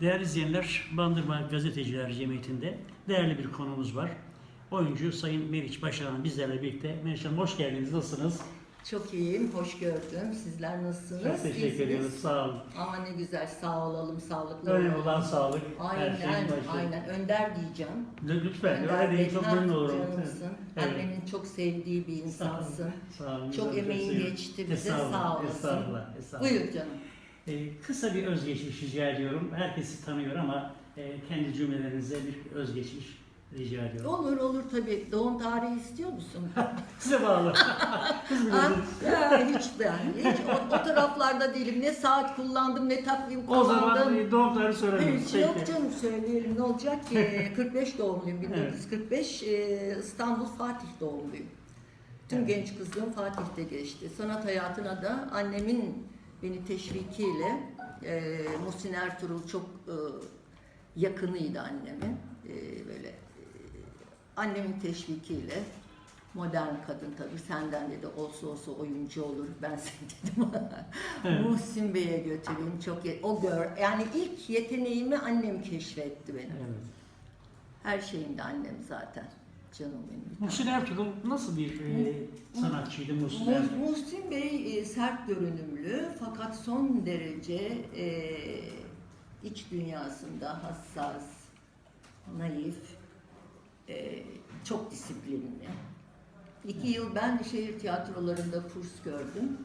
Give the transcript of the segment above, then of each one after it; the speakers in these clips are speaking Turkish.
Değerli izleyenler, Bandırma Gazeteciler Cemiyeti'nde değerli bir konumuz var. Oyuncu Sayın Meriç Başaran bizlerle birlikte. Meriç Hanım hoş geldiniz. Nasılsınız? Çok iyiyim, hoş gördüm. Sizler nasılsınız? Çok teşekkür İyisiniz? ediyoruz. Sağ olun. Aa ne güzel, sağ olalım, sağlıklı Önemli olalım. olan sağlık. Aynen, aynen. Önder diyeceğim. Lütfen Önder öyle değil. Çok ha, memnun olurum. Canımsın. Annenin çok sevdiği bir insansın. Sağ olun. Çok güzel, emeğin seviyorum. geçti bize, Estağfurullah, sağ olasın. Estağfurullah. estağfurullah. Buyur canım. Ee, kısa bir özgeçmiş rica ediyorum. Herkesi tanıyor ama e, kendi cümlelerinize bir özgeçmiş rica ediyorum. Olur olur tabii. Doğum tarihi istiyor musun? Size bağlı. Bilirsiniz. Ya, hiç ben, hiç o, o taraflarda değilim. Ne saat kullandım, ne takvim O kullandım. zaman e, doğum tarihi sorarız. Hiç yok canım söyleyelim ne olacak ki 45 doğumluyum 1945 e, İstanbul Fatih doğumluyum. Tüm Evet. genç kızlığım Fatih'te geçti. Sanat hayatına da annemin beni teşvikiyle e, Muhsin Ertuğrul çok e, yakınıydı annemin. E, böyle e, annemin teşvikiyle modern kadın tabii senden dedi olsa olsa oyuncu olur ben seni dedim Evet. Muhsin Bey'e götüreyim çok o gör yani ilk yeteneğimi annem keşfetti benim Evet. her şeyimde annem zaten canım benim Muhsin Ertuğrul nasıl bir e, sanatçıydı Muhsin Ertuğrul? Mu- Muhsin Bey e, sert görünümlü fakat son derece e, iç dünyasında hassas, naif, e, çok disiplinli. İki yıl ben şehir tiyatrolarında kurs gördüm.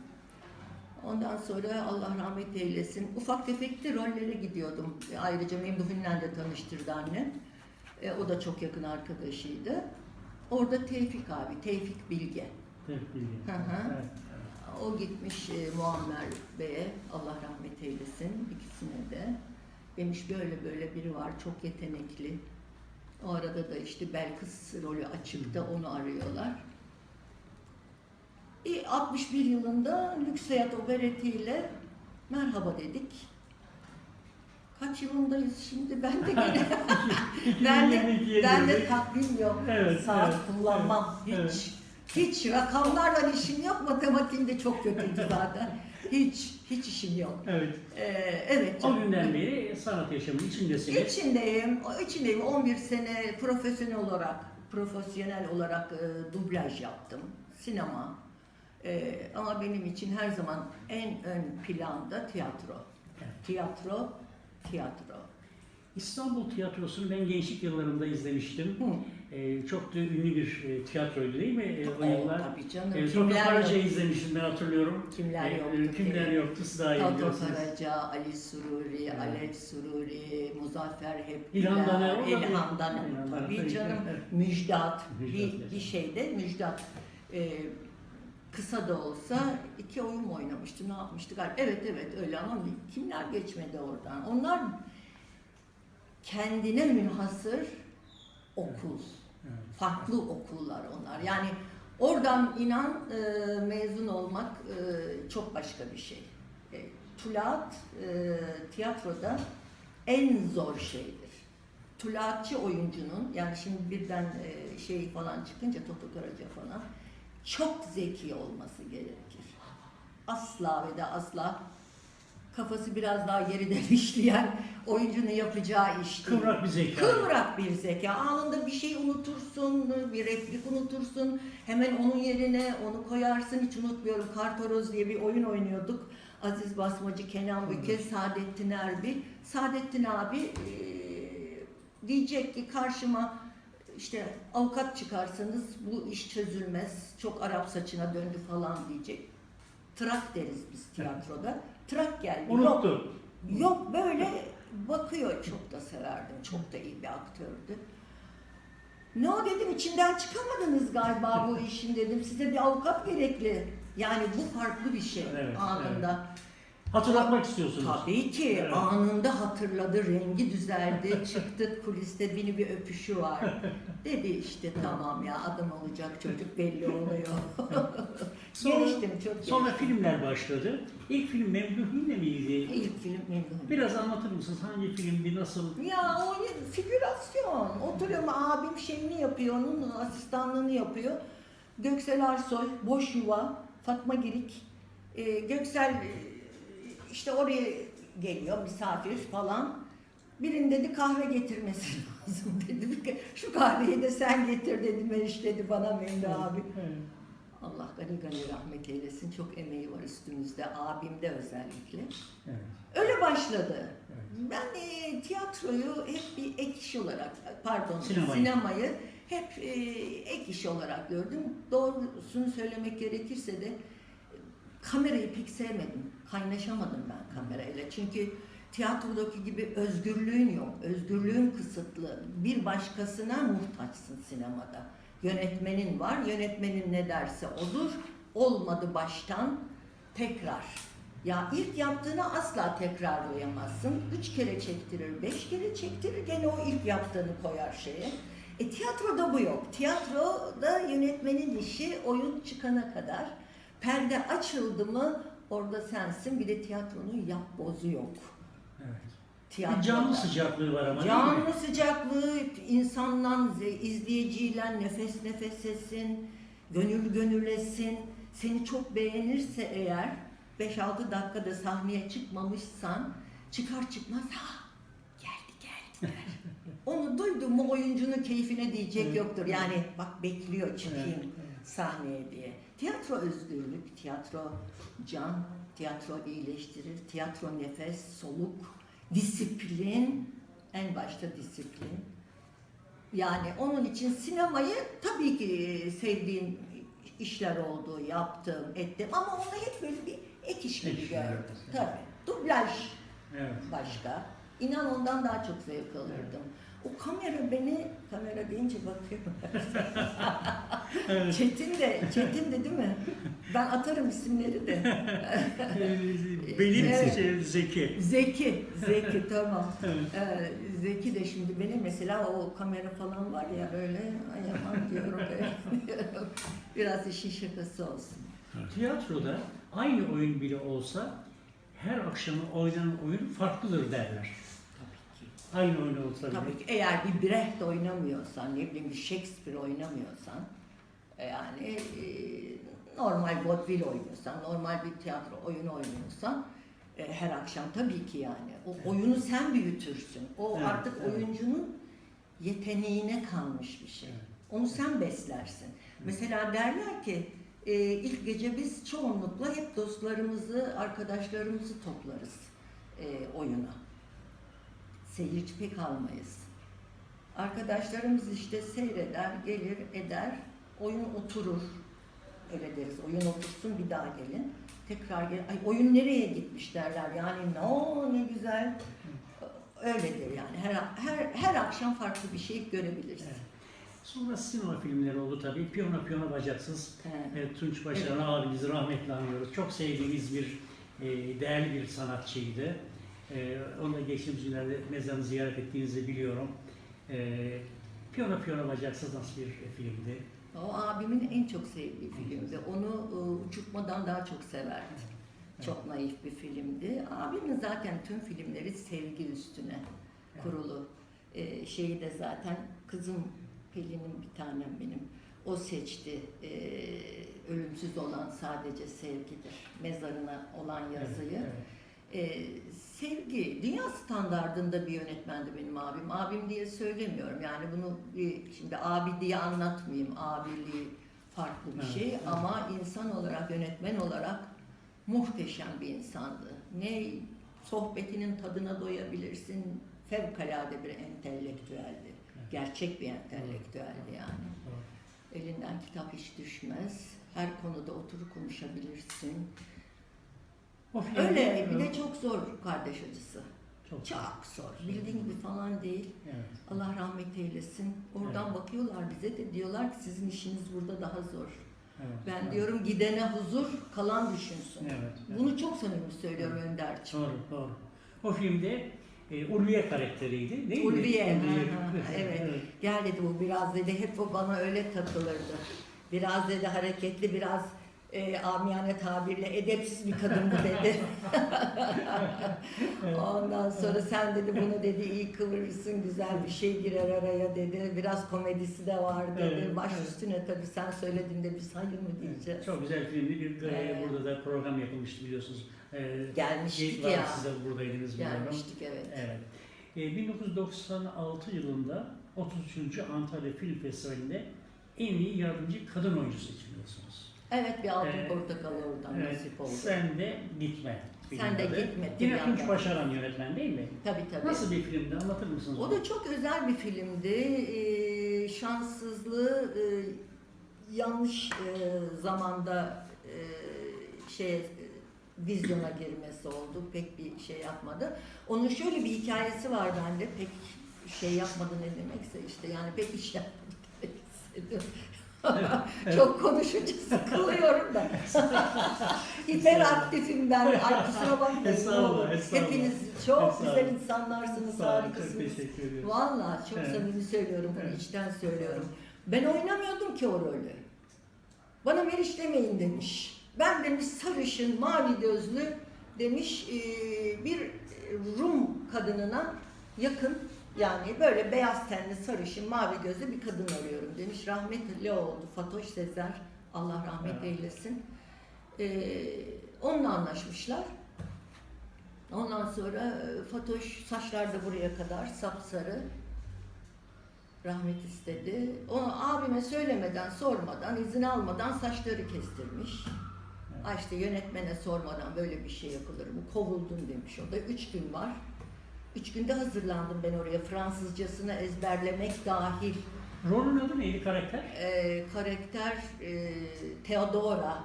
Ondan sonra Allah rahmet eylesin. Ufak tefekli rollere gidiyordum. Ayrıca Memduh Ünlen'le de tanıştırdı annem. E, o da çok yakın arkadaşıydı. Orada Tevfik abi, Tevfik Bilge. Evet, bilgi. Hı hı. Evet. O gitmiş e, Muammer Bey'e, Allah rahmet eylesin ikisine de. Demiş böyle böyle biri var, çok yetenekli. O arada da işte Belkıs rolü açıkta, onu arıyorlar. E, 61 yılında Lüks Hayat operetiyle merhaba dedik. Kaç yılındayız şimdi? Ben de gene ben de, 2022'ye ben de takvim yok. Evet, Saat evet, kullanmam evet, hiç. Hiç rakamlarla işim yok. Matematiğimde çok kötüydü zaten. Hiç, hiç işim yok. Evet. Ee, evet. O günden beri sanat yaşamının içindesiniz. İçindeyim, içindeyim. 11 sene profesyonel olarak, profesyonel olarak e, dublaj yaptım. Sinema. E, ama benim için her zaman en ön planda tiyatro. Evet. Tiyatro, tiyatro. İstanbul Tiyatrosu'nu ben gençlik yıllarında izlemiştim. Ee, çok da ünlü bir e, tiyatroydu değil mi e, o Oo, yıllar? tabii canım. E, Toto Kimler Karaca'yı yok? izlemiştim ben hatırlıyorum. Kimler E, yoktu e, Kimler ki? yoktu siz daha iyi Toto biliyorsunuz. Karaca, Ali Sururi, Evet. Alev Sururi, Muzaffer Hep İlhan Daner mı? İlhan Daner İlhan Daner, tabii canım. evet. Müjdat, Müjdat, bir, evet. bir şeyde Müjdat e, kısa da olsa iki oyun mu oynamıştı, ne yapmıştı galiba. Evet evet öyle ama kimler geçmedi oradan? Onlar kendine münhasır okul. Evet. Farklı okullar onlar. Yani oradan inan e, mezun olmak e, çok başka bir şey. E, Tulaat e, tiyatroda en zor şeydir. Tulaatçı oyuncunun yani şimdi birden e, şey falan çıkınca Toto Karaca falan çok zeki olması gerekir. Asla ve de asla kafası biraz daha geriden işleyen oyuncunun yapacağı iş değil. Kıvrak bir zeka. Kıvrak bir zeka. Anında bir şey unutursun, bir replik unutursun. Hemen onun yerine onu koyarsın. Hiç unutmuyorum. Kartoroz diye bir oyun oynuyorduk. Aziz Basmacı, Kenan Büke, Saadettin Erbil. Saadettin abi eee, diyecek ki karşıma işte avukat çıkarsanız bu iş çözülmez. Çok Arap saçına döndü falan diyecek. Trak deriz biz tiyatroda. Trak geldi. Yok. Unuttu. Yok böyle bakıyor çok da severdim. Çok da iyi bir aktördü. Ne o dedim içinden çıkamadınız galiba bu işin dedim. Size bir avukat gerekli. Yani bu farklı bir şey Evet, anında. Hatırlatmak istiyorsunuz. Tabii ki Evet. anında hatırladı, rengi düzeldi, çıktık kuliste beni bir öpüşü var. Dedi işte tamam ya adam olacak çocuk belli oluyor. Sonra- geliştim çok Sonra geliştim. filmler başladı. İlk film Memduh'un miydi? İlk film memnunum. Biraz anlatır mısınız? Hangi filmdi, nasıl? Ya o figürasyon. Oturuyorum abim şeyini yapıyor, onun asistanlığını yapıyor. Göksel Arsoy, Boş Yuva, Fatma Girik. Ee, Göksel e, işte oraya geliyor misafir falan. Birinin dedi kahve getirmesi lazım dedi. Şu kahveyi de sen getir dedi Meriç dedi bana Memdu abi. Allah gani gani rahmet eylesin. Çok emeği var üstümüzde. Abimde özellikle. Evet. Öyle başladı. Evet. Ben e, tiyatroyu hep bir ek iş olarak, pardon Sinemayı. sinemayı hep e, ek iş olarak gördüm. Doğrusunu söylemek gerekirse de kamerayı pek sevmedim. Kaynaşamadım ben kamerayla. Çünkü tiyatrodaki gibi özgürlüğün yok. Özgürlüğün kısıtlı. Bir başkasına muhtaçsın sinemada. Yönetmenin var. Yönetmenin ne derse odur. Olmadı baştan tekrar. Ya ilk yaptığını asla tekrarlayamazsın. Üç kere çektirir, beş kere çektirir. Gene o ilk yaptığını koyar şeye. E tiyatroda bu yok. Tiyatroda yönetmenin işi oyun çıkana kadar. Perde açıldı mı orada sensin. Bir de tiyatronun yap bozu yok. Evet. Tiyatroda. canlı sıcaklığı var ama? Canlı sıcaklığı, insanla, ze- izleyiciyle nefes nefesesin, gönül gönüllesin. Seni çok beğenirse eğer 5-6 dakikada sahneye çıkmamışsan çıkar çıkmaz ha geldi geldi der. Onu duydun mu oyuncunun keyfine diyecek Evet. yoktur. Yani bak bekliyor çıkayım evet. sahneye diye. Tiyatro özgürlük, tiyatro can, tiyatro iyileştirir, tiyatro nefes, soluk, disiplin, en başta disiplin. Yani onun için sinemayı tabii ki sevdiğim işler oldu, yaptım, ettim ama onu hep böyle bir ek iş gibi gördüm. Tabii. Dublaj Evet. başka. İnan ondan daha çok zevk alırdım. O kamera beni, kamera deyince bakıyorum. Çetin de, Çetin de değil mi? Ben atarım isimleri de. Benim Evet. şey, Zeki. Zeki, Zeki tamam. Evet. Ee, Zeki de şimdi benim mesela o kamera falan var ya böyle ay aman diyorum böyle. Biraz işin şakası olsun. Tiyatroda aynı oyun bile olsa her akşam oynanan oyun farklıdır derler. Aynı oyun olsa bile. Tabii ki eğer bir Brecht oynamıyorsan, ne bileyim bir Shakespeare oynamıyorsan, e, yani e, normal vaudeville oynuyorsan, normal bir tiyatro oyunu oynuyorsan, e, her akşam tabii ki yani. O oyunu sen büyütürsün. O Evet, artık evet. oyuncunun yeteneğine kalmış bir şey. Evet. Onu sen beslersin. Mesela derler ki e, ilk gece biz çoğunlukla hep dostlarımızı, arkadaşlarımızı toplarız e, oyuna. Seyirci pek almayız. Arkadaşlarımız işte seyreder, gelir, eder, oyun oturur. Öyle deriz, oyun otursun bir daha gelin. Tekrar gel, ay oyun nereye gitmiş derler yani ne o ne güzel. Öyledir yani her, her, her akşam farklı bir şey görebilirsin. Evet. Sonra sinema filmleri oldu tabii. Piyano Piyano Bacaksız. Evet, Tunç Başaran abimizi rahmetle anıyoruz. Çok sevdiğimiz bir, e, değerli bir sanatçıydı. E, onu da geçtiğimiz günlerde mezarını ziyaret ettiğinizi biliyorum. E, Piyano Piyano Bacaksız nasıl bir filmdi? O abimin en çok sevdiği filmdi. Onu e, uçurtmadan daha çok severdi. Çok naif bir filmdi. Abimin zaten tüm filmleri sevgi üstüne kurulu. E, şeyi de zaten kızım Pelin'in bir tanem benim. O seçti. E, ölümsüz olan sadece sevgidir. Mezarına olan yazıyı. Evet, evet. Ee, sevgi, dünya standardında bir yönetmendi benim abim. Abim diye söylemiyorum yani bunu bir, şimdi abi diye anlatmayayım. Abiliği farklı bir şey evet. ama insan olarak, yönetmen olarak muhteşem bir insandı. Ne sohbetinin tadına doyabilirsin. Fevkalade bir entelektüeldi. Evet. Gerçek bir entelektüeldi yani. Elinden kitap hiç düşmez. Her konuda oturup konuşabilirsin. O film- Öyle bir de çok zor kardeş acısı. çok, Çok zor. Bildiğin gibi falan değil. Evet. Allah rahmet eylesin. Oradan Evet. bakıyorlar bize de diyorlar ki sizin işiniz burada daha zor. Evet. Ben evet. diyorum gidene huzur, kalan düşünsün. Evet. evet. Bunu çok samimi söylüyorum Önderciğim. Doğru, doğru. O filmde e, Ulviye karakteriydi değil mi? Ulviye, ha, Ulviye. ha, evet. Gel dedi bu biraz dedi hep o bana öyle takılırdı. Biraz dedi hareketli, biraz e, amiyane tabirle edepsiz bir kadın bu dedi. Ondan sonra sen dedi bunu dedi iyi kıvırırsın, güzel bir şey girer araya dedi. Biraz komedisi de var dedi. Evet, Baş evet. üstüne tabii sen söylediğinde biz hayır mı diyeceğiz. Çok güzel filmdi. Bir, e, Evet. Burada da program yapılmıştı biliyorsunuz. E, Gelmiştik ya. Siz de buradaydınız biliyorum. Gelmiştik evet. Evet. E, 1996 yılında 33. Antalya Film Festivali'nde en iyi yardımcı kadın oyuncu seçiliyorsunuz. Evet bir altın Ee, portakal oradan Evet, nasip oldu. Sen de gitme. Sen de gitme, Yine. Tunç Başaran yönetmen değil mi? Tabii tabii. Nasıl bir filmdi anlatır mısınız? O da çok özel bir filmdi. Ee, şanssızlığı e, yanlış e, zamanda e, şey vizyona girmesi oldu. Pek bir şey yapmadı. Onun şöyle bir hikayesi var bende. Pek şey yapmadı ne demekse işte yani pek iş yapmadı. Çok konuşunca sıkılıyorum da. Hiperaktifim ben. Ay kusura bakmayın. Estağfurullah, estağfurullah. Hepiniz çok Estağfurullah. güzel insanlarsınız, Sağ olun, çok harikasınız. teşekkür ediyorum. Vallahi çok Evet. samimi söylüyorum bunu, Evet. içten söylüyorum. Ben oynamıyordum ki o rolü. Bana Meriç demeyin demiş. Ben demiş sarışın, mavi gözlü demiş eee, bir Rum kadınına yakın yani böyle beyaz tenli, sarışın, mavi gözlü bir kadın arıyorum demiş. Rahmetli oldu Fatoş Sezer. Allah rahmet Evet. eylesin. Eee, onunla anlaşmışlar. Ondan sonra e, Fatoş saçlar da buraya kadar sapsarı rahmet istedi. Onu abime söylemeden, sormadan, izin almadan saçları kestirmiş. Evet. Ay işte yönetmene sormadan böyle bir şey yapılır mı? Kovuldun demiş. O da üç gün var. Üç günde hazırlandım ben oraya. Fransızcasını ezberlemek dahil. Rolün adı neydi karakter? Ee, karakter e, Theodora.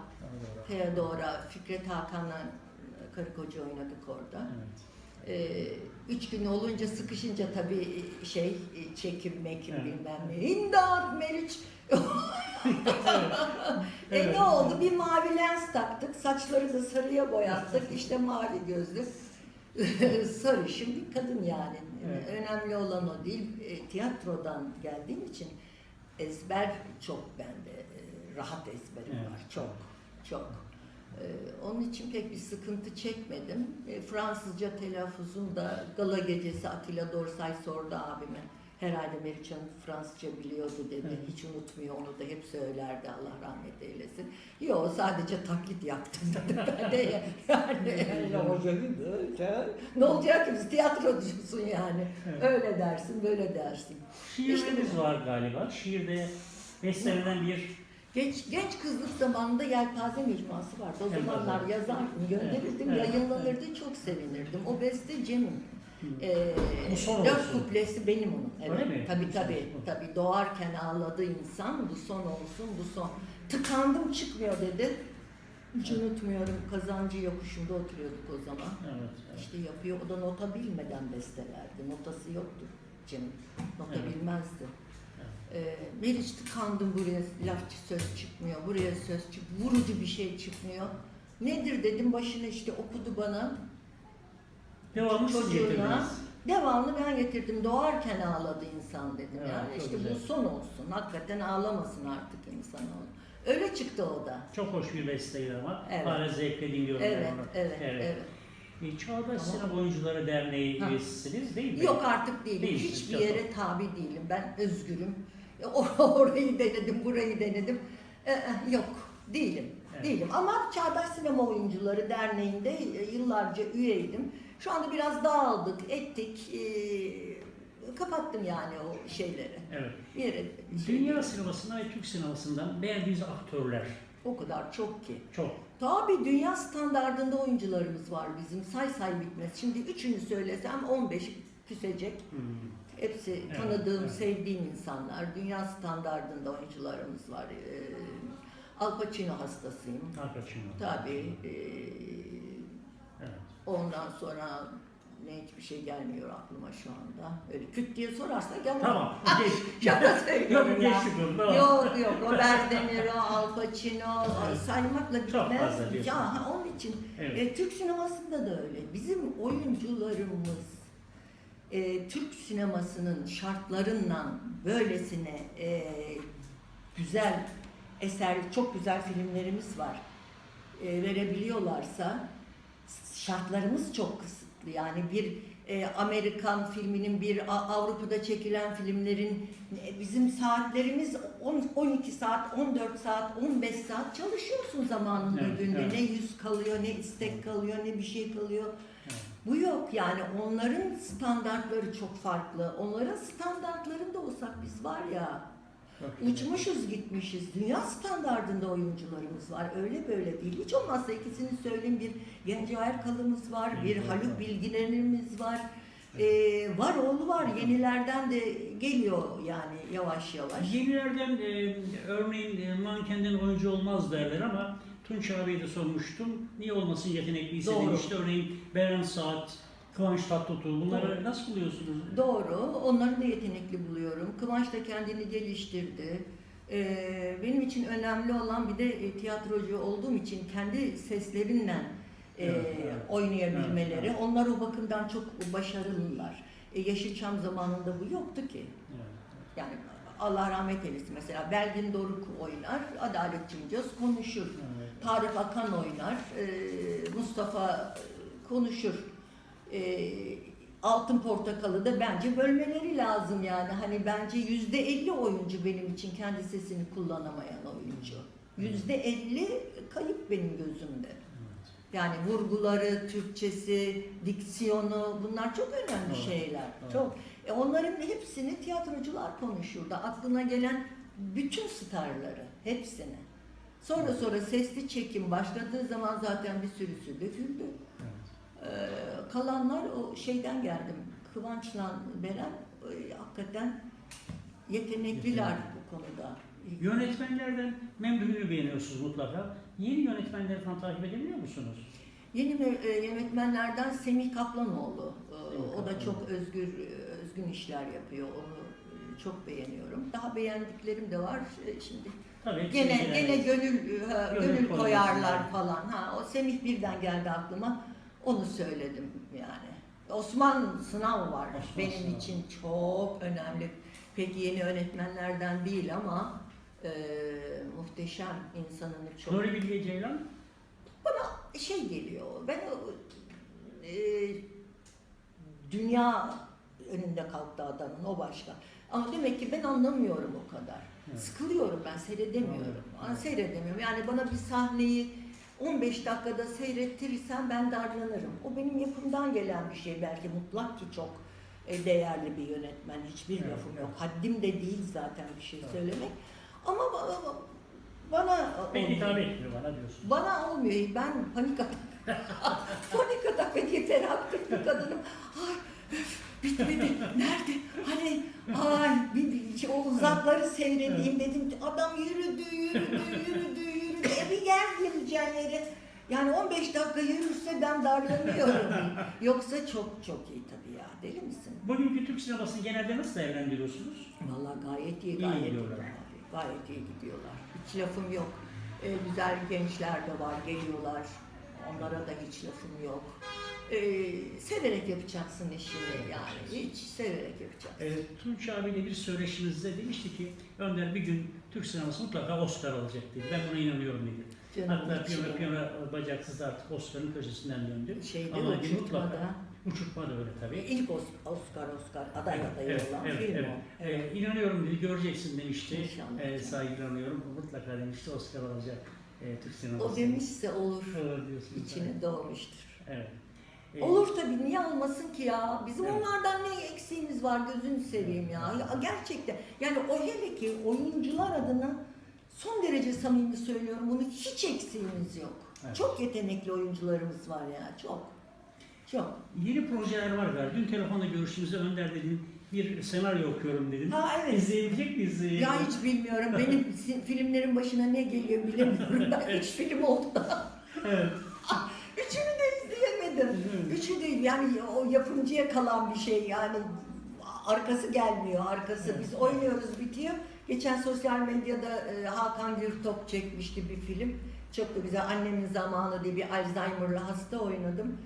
Theodora, Fikret Hakan'la karı koca oynadık orada. Evet. Ee, üç gün olunca sıkışınca tabii şey çekim mekim Evet. bilmem ne. İmdat Meriç. e Evet. ne oldu? Bir mavi lens taktık. Saçları da sarıya boyattık. İşte mavi gözlü. Sarışın bir kadın yani. Evet. Önemli olan o değil. E, tiyatrodan geldiğim için ezber çok bende. e, rahat ezberim Evet. var. Çok. Çok. Ee, onun için pek bir sıkıntı çekmedim. E, Fransızca telaffuzum da gala gecesi Atilla Dorsay sordu abime. Herhalde Meriç Hanım Fransızca biliyordu dedi. Evet. Hiç unutmuyor onu da hep söylerdi Allah rahmet eylesin. Yok sadece taklit yaptım dedi. Ben de yani ne olacak, ne olacak ki biz tiyatrocusun yani. Evet. Öyle dersin böyle dersin. Şiirleriniz var galiba. Şiirde bestelenen bir Genç, genç kızlık zamanında yelpaze mecmuası vardı. O zamanlar yazardım, gönderirdim, Evet, evet, yayınlanırdı. Çok sevinirdim. O beste Cem'in. Hı. Ee, Bu son dört olsun. kuplesi benim onun. Evet. Öyle mi? Tabii tabii. olsun. Tabii doğarken ağladı insan. Bu son olsun, bu son. Tıkandım çıkmıyor dedi. Hiç unutmuyorum. Kazancı yokuşunda oturuyorduk o zaman. evet, evet. İşte yapıyor. O da nota bilmeden bestelerdi. Notası yoktu Cem'in. Nota Evet. bilmezdi. Ee, Meriç tıkandım buraya laf söz çıkmıyor, buraya söz çık, vurucu bir şey çıkmıyor. Nedir dedim başına işte okudu bana. Devamlı siz Çocuğuna. getirdiniz. Devamlı ben getirdim. Doğarken ağladı insan dedim. Evet, yani çok işte güzel. bu son olsun. Hakikaten ağlamasın artık insan Öyle çıktı o da. Çok hoş bir besteydi ama. Evet. Hala zevkle dinliyorum Evet, ben onu. evet, evet. E, Çağdaş. Sinema Oyuncuları Derneği Ha. üyesisiniz değil mi? Yok artık değilim. Değilsiniz, Hiçbir çok yere tabi değilim. Ben özgürüm. E, or- Orayı denedim, burayı denedim. E, e, yok, değilim. Evet. Değilim. Ama Çağdaş Sinema Oyuncuları Derneği'nde e, yıllarca üyeydim. Şu anda biraz dağıldık, ettik. e, kapattım yani o şeyleri. Evet. Bir yere Dünya sinemasından ve Türk sinemasından beğendiğiniz aktörler O kadar çok ki. çok. Tabii dünya standardında oyuncularımız var bizim. Say say bitmez. Şimdi üçünü söylesem 15 küsecek. Hmm. Hepsi Evet, tanıdığım, evet. sevdiğim insanlar. Dünya standardında oyuncularımız var. Ee, Al Pacino hastasıyım. Al Pacino. Tabii. Evet. Ondan sonra ne hiçbir şey gelmiyor aklıma şu anda. Öyle küt diye sorarsa gelmez. Tamam. Geç. Şaka söylüyorum ya. geçtik onu, tamam. Yok yok Robert De Niro, Al Pacino Evet. saymakla Çok bitmez. fazla diyorsun. ya ha, onun için Evet. e, Türk sinemasında da öyle. Bizim oyuncularımız e, Türk sinemasının şartlarından böylesine e, güzel eser, çok güzel filmlerimiz var. E, verebiliyorlarsa şartlarımız çok kısıtlı. Yani bir e, Amerikan filminin, bir Avrupa'da çekilen filmlerin e, bizim saatlerimiz 10, 12 saat, 14 saat, 15 saat çalışıyorsun zamanın Evet, öbüründe. evet. Ne yüz kalıyor, ne istek kalıyor, ne bir şey kalıyor. Evet. Bu yok yani onların standartları çok farklı. Onların standartlarında olsak biz var ya uçmuşuz gitmişiz. Dünya standartında oyuncularımız var. Öyle böyle değil. Hiç olmazsa ikisini söyleyeyim bir Genco Erkal'ımız var, bir Haluk. Bilginer'imiz var. Ee, var oğlu var. Yenilerden de geliyor yani yavaş yavaş. Yenilerden e, örneğin e, mankenden oyuncu olmaz derler ama Tunç abiye de sormuştum. Niye olmasın yetenekliyse Doğru. demişti. Örneğin Beren Saat, Kıvanç Tatlıtuğ bunları Doğru. nasıl buluyorsunuz? Doğru. Onları da yetenekli buluyorum. Kıvanç da kendini geliştirdi. Ee, benim için önemli olan bir de e, tiyatrocu olduğum için kendi seslerinle e, Evet, evet. oynayabilmeleri. Evet, evet. Onlar o bakımdan çok başarılılar. E, Yeşilçam zamanında bu yoktu ki. Evet. Yani Allah rahmet eylesin. Mesela Belgin Doruk oynar, Adalet Cimcöz konuşur. Evet. Tarık Akan oynar, e, Mustafa konuşur. E, Altın Portakalı da bence bölmeleri lazım yani. Hani bence yüzde elli oyuncu benim için kendi sesini kullanamayan oyuncu. Yüzde elli kayıp benim gözümde. Yani vurguları, Türkçesi, diksiyonu bunlar çok önemli Evet, şeyler. evet. Çok. E onların hepsini tiyatrocular konuşurdu. Aklına gelen bütün starları, hepsini. Sonra Evet. sonra sesli çekim başladığı zaman zaten bir sürüsü döküldü. Ee, kalanlar o şeyden geldim. Kıvanç'la Beren e, hakikaten yetenekliler Yetenekli. bu konuda. Yönetmenlerden Memduh'u beğeniyorsunuz mutlaka. Yeni yönetmenleri falan takip edebiliyor musunuz? Yeni e, yönetmenlerden Semih Kaplanoğlu. E, Semih o da çok özgür, e, özgün işler yapıyor. Onu çok beğeniyorum. Daha beğendiklerim de var. Şimdi Tabii. gene gene gönül Gönül gönül koyarlar falan. Ha o Semih birden geldi aklıma. Onu söyledim yani. Osman Sınav var. Osman Benim Sınav. için çok önemli. Peki yeni yönetmenlerden değil ama e, muhteşem insanını çok Nuri Bilge Ceylan. bana şey geliyor. Ben e, dünya önünde kalktı adamın o başka. Ama demek ki ben anlamıyorum o kadar. Evet. Sıkılıyorum ben seyredemiyorum. Evet. Seyredemiyorum. Yani bana bir sahneyi 15 dakikada seyrettirirsen ben darlanırım. O benim yapımdan gelen bir şey. Belki mutlak ki çok e, değerli bir yönetmen. Hiçbir Evet, lafım yok. Haddim de değil zaten bir şey Evet. söylemek. Ama bana, bana Pek olmuyor. hitap etmiyor bana diyorsun. Bana olmuyor. Ben panik atak. panik atak ve hiperaktif bir kadınım. Ay bitmedi. Nerede? Hani ay bir, bir- o uzakları seyredeyim dedim. Adam yürüdü, yürüdü, yürüdü, yürüdü. E bir yer gireceğin yere. Yani 15 dakika yürürse ben darlanıyorum. Yoksa çok çok iyi tabii ya. Deli misin? Bugünkü Türk sinemasını genelde nasıl değerlendiriyorsunuz? Vallahi gayet iyi, gayet iyi gidiyorlar. gidiyorlar. Gayet iyi gidiyorlar. Hiç lafım yok. Ee, güzel gençler de var, geliyorlar. Onlara da hiç lafım yok. Ee, severek yapacaksın işini yani. Hiç severek yapacaksın. E, Tunç abiyle bir söyleşinizde demişti ki Önder bir gün Türk sineması mutlaka Oscar alacak dedi. Ben buna inanıyorum dedi. Canım Hatta piyano, piyano bacaksız artık Oscar'ın köşesinden döndü. Şeyde Ama uçurtmada. mutlaka uçurtma da öyle tabii. İlk Os- Oscar Oscar aday aday evet, olan evet, film evet. o. Ee, inanıyorum dedi, göreceksin demişti. İnşallah. Ee, saygılanıyorum. Mutlaka demişti Oscar alacak e, Türk sineması. O demişse olur. Olur diyorsunuz. İçine doğmuştur. Evet. Ee, Olur tabii niye olmasın ki ya? Bizim Evet. onlardan ne eksiğimiz var gözünü seveyim ya. ya. Gerçekten yani o hele ki oyuncular adına son derece samimi söylüyorum bunu hiç eksiğimiz yok. Evet. Çok yetenekli oyuncularımız var ya çok. Çok. Yeni projeler var galiba. Dün telefonda görüştüğümüzde Önder dedim bir senaryo okuyorum dedim. Ha evet. İzleyebilecek miyiz? Ya hiç bilmiyorum. Benim filmlerin başına ne geliyor bilemiyorum. Ben üç film oldu. Evet. Üçünü de izleyemedim. Evet. Üçü değil yani o yapımcıya kalan bir şey yani arkası gelmiyor arkası biz oynuyoruz bitiyor. Geçen sosyal medyada e, Hakan Gürtop çekmişti bir film. Çok da güzel annemin zamanı diye bir Alzheimer'lı hasta oynadım.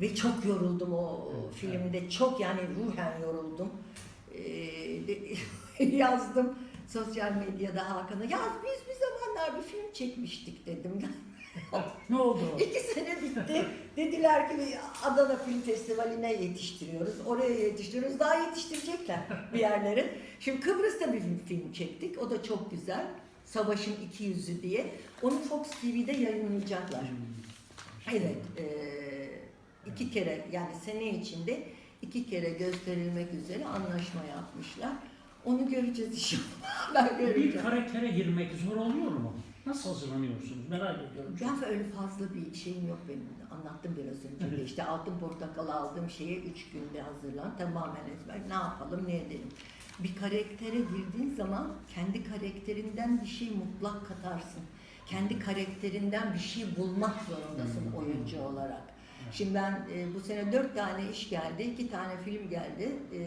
Ve çok yoruldum o Evet, filmde. Çok yani ruhen yoruldum. Ee, yazdım sosyal medyada Hakan'a. Ya biz bir zamanlar bir film çekmiştik dedim. Ne oldu? İki sene bitti. Dediler ki Adana Film Festivali'ne yetiştiriyoruz. Oraya yetiştiriyoruz. Daha yetiştirecekler bir yerlere. Şimdi Kıbrıs'ta bir film çektik. O da çok güzel. Savaşın iki yüzü diye. Onu Fox TV'de yayınlayacaklar. Hmm. Evet. eee, İki kere yani sene içinde iki kere gösterilmek üzere anlaşma yapmışlar. Onu göreceğiz inşallah. Ben Bir göreceğim. karaktere girmek zor oluyor mu? Nasıl hazırlanıyorsunuz? Merak ediyorum. Ben öyle fazla bir şeyim yok benim. Anlattım biraz önce de. İşte altın portakal aldığım şeye üç günde hazırlan. Tamamen ezber. Ne yapalım ne edelim. Bir karaktere girdiğin zaman kendi karakterinden bir şey mutlak katarsın. Kendi karakterinden bir şey bulmak zorundasın Hmm. oyuncu olarak. Şimdi ben e, bu sene dört tane iş geldi, iki tane film geldi. E,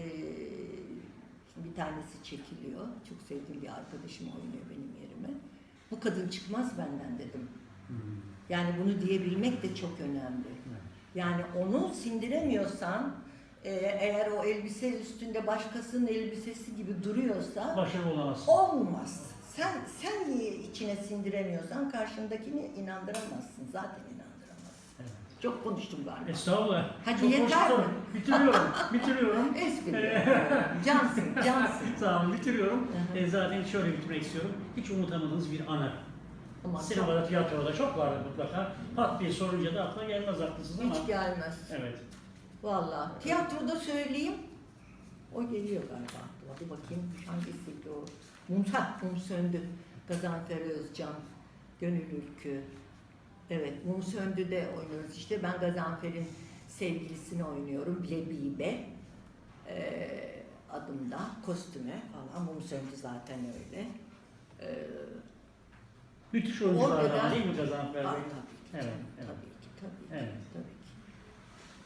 bir tanesi çekiliyor. Çok sevdiğim bir arkadaşım oynuyor benim yerime. Kadın çıkmaz benden dedim. Hmm. Yani bunu diyebilmek de çok önemli. Evet. Yani onu sindiremiyorsan, e, eğer o elbise üstünde başkasının elbisesi gibi duruyorsa Başarılı olamazsın. olmaz. Sen sen niye içine sindiremiyorsan karşındakini inandıramazsın. Zaten inandıramazsın. Çok konuştum galiba. Estağfurullah. Hadi Çok yeter mi? Bitiriyorum. Bitiriyorum. Espri. cansın, cansın. Sağ olun bitiriyorum. Hı hı. E, zaten şöyle bitirmek istiyorum. Hiç unutamadığınız bir anı. Ama çok- Sinemada, tiyatroda çok vardır mutlaka. Pat diye sorunca da aklına gelmez haklısınız ama. hiç gelmez. Evet. Vallahi tiyatroda söyleyeyim. O geliyor galiba. Hadi bakayım hangisiydi o? Mum, ha, mum söndü. Gazanfer Özcan, Gönül Ülkü. Evet, Mum söndü de oynuyoruz işte. Ben Gazanfer'in sevgilisini oynuyorum. Lebibe ee, adımda. Kostüme falan. Mum söndü zaten öyle. Ee, Müthiş Orada oyunculardan da- değil mi Gazanfer Bey? tabii ki, Evet, canım, evet. tabii ki, tabii ki, Evet. tabii ki.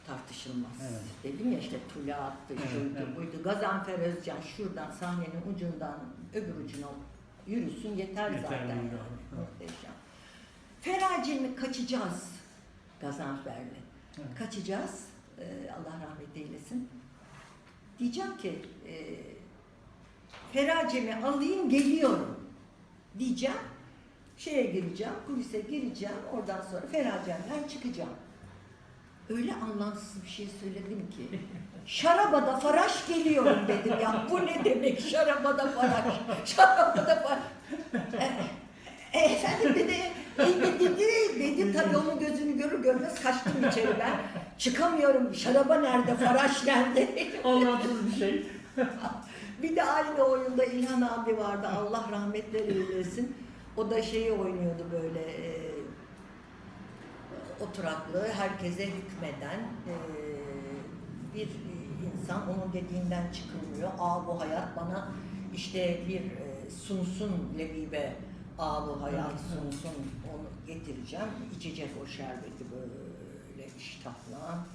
Tartışılmaz. Evet. Dedim ya işte Tula attı, Evet, şuydu, evet. buydu. Gazanfer Özcan şuradan sahnenin ucundan öbür ucuna yürüsün yeter, Yeter, zaten yani. Muhteşem. Feracemi kaçacağız Gazanfer'le. Evet. Kaçacağız. Ee, Allah rahmet eylesin. Diyeceğim ki e, Feracemi alayım geliyorum diyeceğim. Şeye gireceğim, kulise gireceğim. Oradan sonra Feracem'den çıkacağım. Öyle anlamsız bir şey söyledim ki. Şarabada faraş geliyorum dedim ya. Bu ne demek şarabada faraş? Şarabada faraş. E, e, efendim dedi, dedi, dedi tabii onun gözünü görür görmez kaçtım içeri ben. Çıkamıyorum, şaraba nerede, faraş nerede? Anlamsız bir şey. Bir de aynı oyunda İlhan abi vardı. Allah rahmetler eylesin. O da şeyi oynuyordu böyle e, oturaklı, herkese hükmeden e, bir insan. Onun dediğinden çıkılmıyor. Aa bu hayat bana işte bir e, sunsun Lebibe. Bu hayat sunsun onu getireceğim. İçecek o şerbeti böyle iştahla.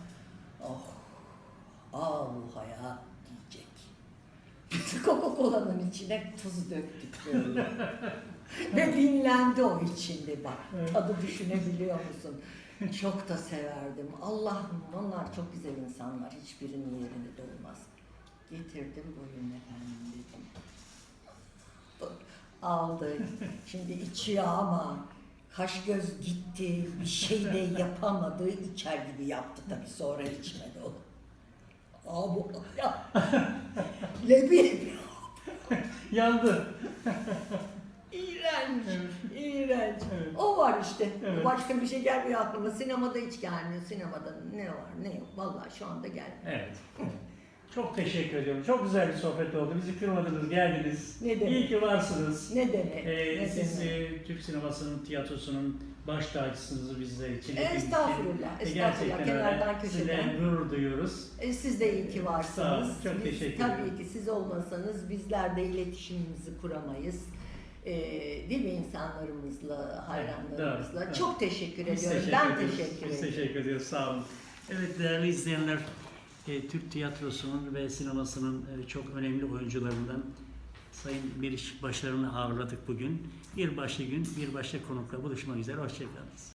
Oh, bu hayat diyecek. Coca-Cola'nın içine tuz döktük böyle. Ve dinlendi o içinde bak. Tadı düşünebiliyor musun? Çok da severdim. Allah'ım onlar çok güzel insanlar. Hiçbirinin yerini dolmaz. Getirdim buyurun efendim dedim. Aldı. Şimdi içiyor ama kaş göz gitti. Bir şey de yapamadı. içer gibi yaptı tabii. Sonra içmedi o. Aa bu ya. Lebi. Yandı. İğrenç. Evet. İğrenç. Evet. O var işte. Evet. Başka bir şey gelmiyor aklıma. Sinemada hiç gelmiyor. Sinemada ne var ne yok. Vallahi şu anda gelmiyor. Evet. Çok teşekkür ediyorum. Çok güzel bir sohbet oldu. Bizi kırmadınız, geldiniz. Ne demek? İyi ki varsınız. Ne demek? Ee, ne siz demek? e, Türk sinemasının, tiyatrosunun baş tacısınız bizler için. Estağfurullah. E, Estağfurullah. Gerçekten Kenardan öyle. Sizden gurur duyuyoruz. E, siz de iyi ki Sağ varsınız. olun, çok Biz teşekkür tabii ederim. ki siz olmasanız bizler de iletişimimizi kuramayız. Ee, değil mi insanlarımızla, hayranlarımızla? doğru, Çok teşekkür Biz ediyorum. teşekkür ben ediyoruz. teşekkür Biz ederim. teşekkür ediyoruz. Sağ olun. Evet değerli izleyenler, e, Türk tiyatrosunun ve sinemasının e, çok önemli oyuncularından Sayın Biriş Başarı'nı ağırladık bugün. Bir başka gün, bir başka konukla buluşmak üzere. Hoşçakalın.